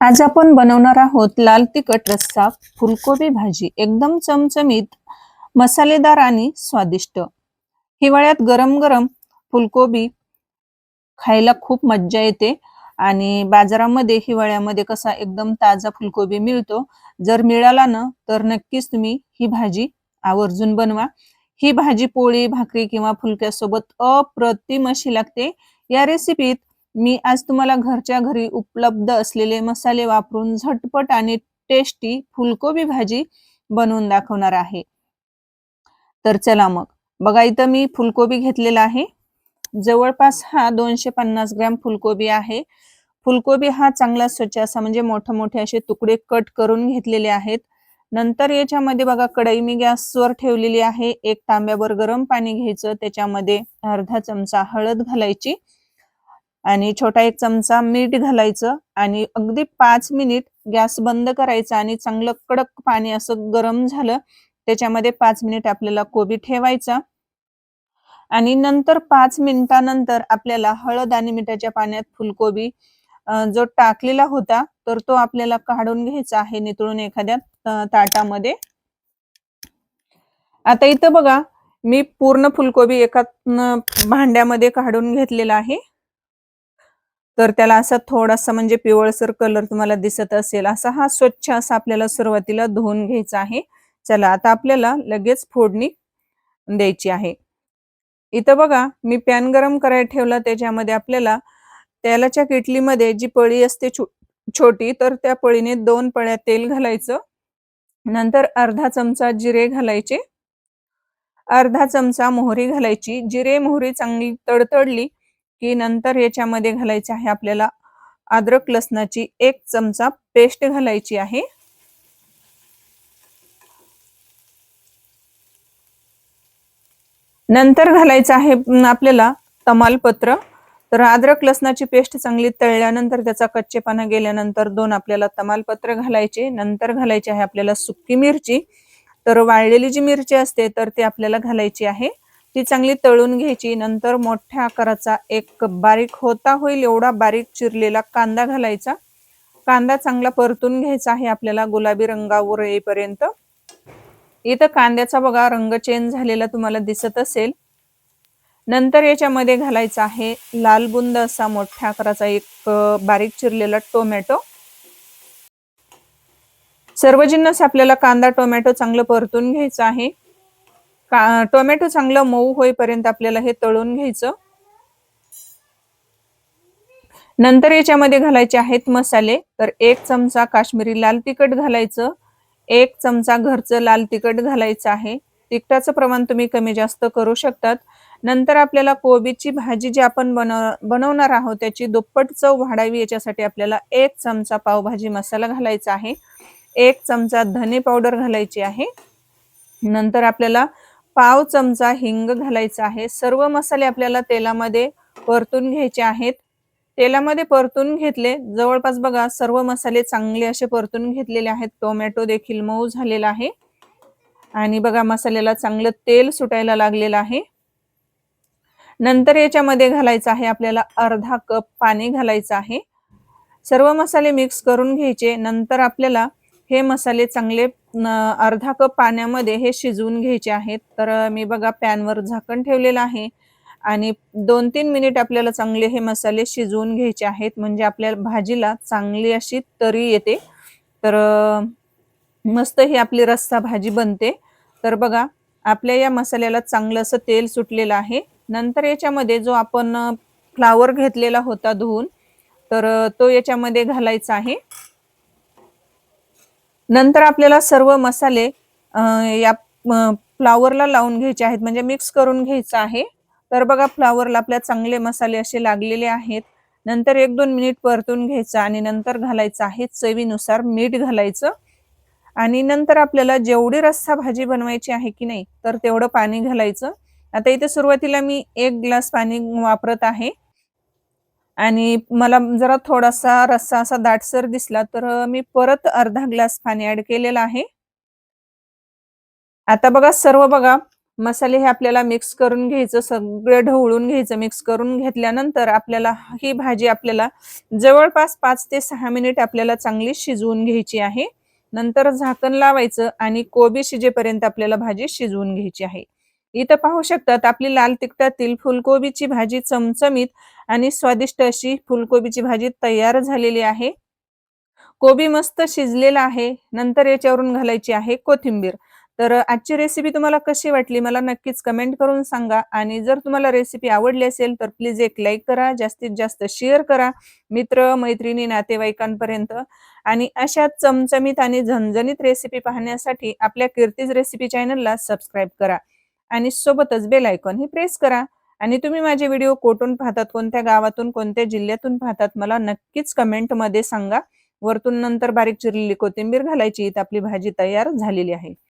आज आपण बनवणार आहोत लाल तिखट रस्सा फुलकोबी भाजी एकदम चमचमीत मसालेदार आणि स्वादिष्ट. हिवाळ्यात गरम गरम फुलकोबी खायला खूप मज्जा येते आणि बाजारामध्ये हिवाळ्यामध्ये कसा एकदम ताजा फुलकोबी मिळतो जर मिळाला ना तर नक्कीच तुम्ही ही भाजी आवर्जून बनवा. ही भाजी पोळी भाकरी किंवा फुलक्यासोबत अप्रतिम अशी लागते. या रेसिपीत मी आज तुम्हाला घरच्या घरी उपलब्ध असलेले मसाले वापरून झटपट आणि टेस्टी फुलकोबी भाजी बनवून दाखवणार आहे. तर चला मग. बघा इथं मी फुलकोबी घेतलेला आहे. जवळपास हा दोनशे पन्नास ग्रॅम फुलकोबी आहे. फुलकोबी हा चांगला स्वच्छ असा म्हणजे मोठे मोठे असे तुकडे कट करून घेतलेले आहेत. नंतर याच्यामध्ये बघा कढई मी गॅसवर ठेवलेली आहे. एक तांब्यावर गरम पाणी घ्यायचं. त्याच्यामध्ये अर्धा चमचा हळद घालायची. आणि छोटा एक चमचा मीठ घालायचं आणि अगदी पाच मिनिट गॅस बंद करायचा आणि चांगलं कडक पाणी असं गरम झालं त्याच्यामध्ये पाच मिनिट आपल्याला कोबी ठेवायचा. आणि नंतर पाच मिनिटानंतर आपल्याला हळद आणि मिठाच्या पाण्यात फुलकोबी जो टाकलेला होता तर तो आपल्याला काढून घ्यायचा आहे नितळून एखाद्या ताटामध्ये. आता इथं बघा मी पूर्ण फुलकोबी एका भांड्यामध्ये काढून घेतलेला आहे. तर त्याला असा थोडासा म्हणजे पिवळसर कलर तुम्हाला दिसत असेल असा हा स्वच्छ असा आपल्याला सुरुवातीला धुवून घ्यायचा आहे. चला आता आपल्याला लगेच फोडणी द्यायची आहे. इथं बघा मी पॅन गरम करायला ठेवला त्याच्यामध्ये आपल्याला तेलाच्या किटलीमध्ये जी पळी असते छोटी तर त्या पळीने दोन पळ्या तेल घालायचं. नंतर अर्धा चमचा जिरे घालायचे. अर्धा चमचा मोहरी घालायची. जिरे मोहरी चांगली तडतडली की नंतर याच्यामध्ये घालायचे आहे आपल्याला अद्रक लसणाची एक चमचा पेस्ट घालायची आहे. नंतर घालायचं आहे आपल्याला तमालपत्र. तर अद्रक लसणाची पेस्ट चांगली तळल्यानंतर त्याचा कच्चेपणा गेल्यानंतर दोन आपल्याला तमालपत्र घालायचे. नंतर घालायचे आहे आपल्याला सुकी मिरची. तर वाळलेली जी मिरची असते तर ती आपल्याला घालायची आहे. ती चांगली तळून घ्यायची नंतर मोठ्या आकाराचा एक बारीक होता होईल एवढा बारीक चिरलेला कांदा घालायचा. कांदा चांगला परतून घ्यायचा आहे आपल्याला गुलाबी रंगावर येईपर्यंत. इथं कांद्याचा बघा रंग चेंज झालेला तुम्हाला दिसत असेल. नंतर याच्यामध्ये घालायचा आहे लाल बुंद असा मोठ्या आकाराचा एक बारीक चिरलेला टोमॅटो. सर्व जिन्नस आपल्याला कांदा टोमॅटो चांगलं परतून घ्यायचं आहे. का टोमॅटो चांगलं मऊ होईपर्यंत आपल्याला हे तळून घ्यायचं. नंतर याच्यामध्ये घालायचे आहेत मसाले. तर एक चमचा काश्मीरी लाल तिखट घालायचं. एक चमचा घरचं लाल तिखट घालायचं आहे. तिखटाचं प्रमाण तुम्ही कमी जास्त करू शकतात. नंतर आपल्याला कोबीची भाजी जी आपण बनव बनवणार आहोत त्याची दुप्पट चव वाढावी याच्यासाठी आपल्याला एक चमचा पावभाजी मसाला घालायचा आहे. एक चमचा धने पावडर घालायची आहे. नंतर आपल्याला पाव चमचा हिंग घालायचा आहे. सर्व मसाले आपल्याला तेलामध्ये परतून घ्यायचे आहेत. तेलामध्ये परतून घेतले. जवळपास बघा सर्व मसाले चांगले असे परतून घेतलेले आहेत. टोमॅटो देखील मऊ झालेला आहे. आणि बघा मसाल्याला चांगलं तेल सुटायला लागलेलं आहे. नंतर याच्यामध्ये घालायचं आहे आपल्याला अर्धा कप पाणी घालायचं आहे. सर्व मसाले मिक्स करून घ्यायचे. नंतर आपल्याला हे मसाले चांगले अर्धा कप पाण्यामध्ये हे शिजवून घ्यायचे आहेत. तर मी बघा पॅनवर झाकण ठेवलेलं आहे. आणि दोन तीन मिनिट आपल्याला चांगले हे मसाले शिजवून घ्यायचे आहेत. म्हणजे आपल्या भाजीला चांगली अशी तरी येते. तर मस्त ही आपली रस्सा भाजी बनते. तर बघा आपल्या या मसाल्याला चांगलं असं तेल सुटलेलं आहे. नंतर याच्यामध्ये जो आपण फ्लावर घेतलेला होता धुवून तर तो याच्यामध्ये घालायचा आहे. नंतर आपल्याला सर्व मसाले या फ्लावरला लावून घ्यायचे आहेत. म्हणजे मिक्स करून घ्यायचं आहे. तर बघा फ्लावरला आपल्या चांगले मसाले असे लागलेले आहेत. नंतर एक दोन मिनिट परतून घ्यायचं आणि नंतर घालायचं आहे. चवीनुसार मीठ घालायचं. आणि नंतर आपल्याला जेवढी रस्सा भाजी बनवायची आहे की नाही तर तेवढं पाणी घालायचं. आता इथे सुरुवातीला मी एक ग्लास पाणी वापरत आहे. आणि मला जरा थोडासा रस्सा असा दाटसर दिसला तर मी परत अर्धा ग्लास पाणी ऍड केलेला आहे. आता बघा सर्व बघा मसाले हे आपल्याला मिक्स करून घ्यायचं सगळं ढवळून घ्यायचं मिक्स करून घेतल्यानंतर आपल्याला ही भाजी आपल्याला जवळपास पाच ते सहा मिनिट आपल्याला चांगली शिजवून घ्यायची आहे. नंतर झाकण लावायचं आणि कोबी शिजेपर्यंत आपल्याला भाजी शिजवून घ्यायची आहे. इथं पाहू शकतात आपली लाल तिखटातील फुलकोबीची भाजी चमचमीत आणि स्वादिष्ट अशी फुलकोबीची भाजी तयार झालेली आहे. कोबी मस्त शिजलेला आहे. नंतर याच्यावरून घालायची आहे कोथिंबीर. तर आजची रेसिपी तुम्हाला कशी वाटली मला नक्कीच कमेंट करून सांगा आणि जर तुम्हाला रेसिपी आवडली असेल तर प्लीज एक लाईक करा जास्तीत जास्त शेअर करा मित्र मैत्रिणी नातेवाईकांपर्यंत. आणि अशा चमचमीत आणि झणझणीत रेसिपी पाहण्यासाठी आपल्या कीर्तीज रेसिपी चॅनलला सबस्क्राईब करा. आणि सोबतच बेल आयकॉन ही प्रेस करा. आणि तुम्ही माझे व्हिडिओ कोठून पाहतात कोणत्या गावातून कोणत्या जिल्ह्यातून पाहतात मला नक्कीच कमेंटमध्ये सांगा. वरतून नंतर बारीक चिरलेली कोथिंबीर घालायची इथं आपली भाजी तयार झालेली आहे.